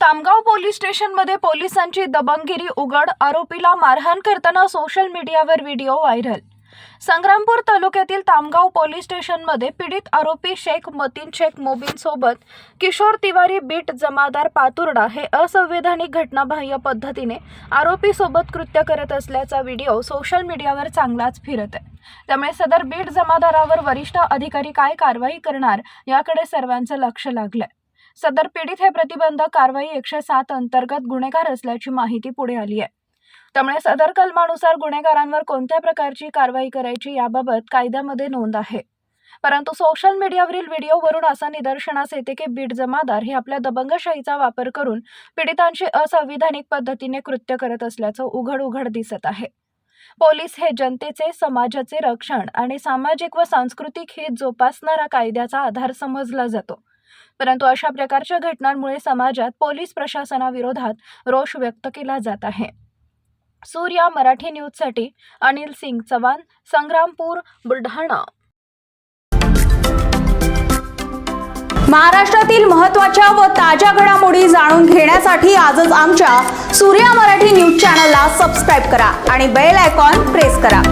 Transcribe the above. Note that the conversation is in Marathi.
तामगाव पोलीस स्टेशनमध्ये पोलिसांची दबंगगिरी उघड आरोपीला मारहाण करताना सोशल मीडियावर व्हिडिओ व्हायरल. संग्रामपूर तालुक्यातील तामगाव पोलीस स्टेशनमध्ये पीडित आरोपी शेख मतीन शेख मोबीन सोबत किशोर तिवारी बीट जमादार पातुर्डा हे असंवैधानिक घटनाबाह्य पद्धतीने आरोपीसोबत कृत्य करत असल्याचा व्हिडिओ सोशल मीडियावर चांगलाच फिरत आहे. त्यामुळे सदर बीट जमादारावर वरिष्ठ अधिकारी काय कारवाई करणार याकडे सर्वांचं लक्ष लागलंय. सदर पीडित हे प्रतिबंधक कारवाई एकशे सात अंतर्गत गुन्हेगार असल्याची माहिती पुढे आली आहे. त्यामुळे सदर कलमानुसार गुन्हेगारांवर कोणत्या प्रकारची कारवाई करायची याबाबत कायद्यामध्ये नोंद आहे. परंतु सोशल मीडियावरील व्हिडिओवरून असं निदर्शनास येते की बीड जमादार हे आपल्या दबंगशाहीचा वापर करून पीडितांची असंविधानिक पद्धतीने कृत्य करत असल्याचं उघड उघड दिसत आहे. पोलीस हे जनतेचे समाजाचे रक्षण आणि सामाजिक व सांस्कृतिक हित जोपासणारा कायद्याचा आधार समजला जातो. परंतु अशा प्रकारच्या घटनांमुळे समाजात पोलीस प्रशासनाविरोधात रोष व्यक्त केला जात आहे. सूर्या मराठी न्यूजसाठी अनिल सिंग चव्हाण संग्रामपूर बुलढाणा. महाराष्ट्रातील महत्त्वाच्या व ताज्या घडामोडी जाणून घेण्यासाठी आजच आमच्या सूर्या मराठी न्यूज चॅनलला सबस्क्राईब करा आणि बेल आयकॉन प्रेस करा.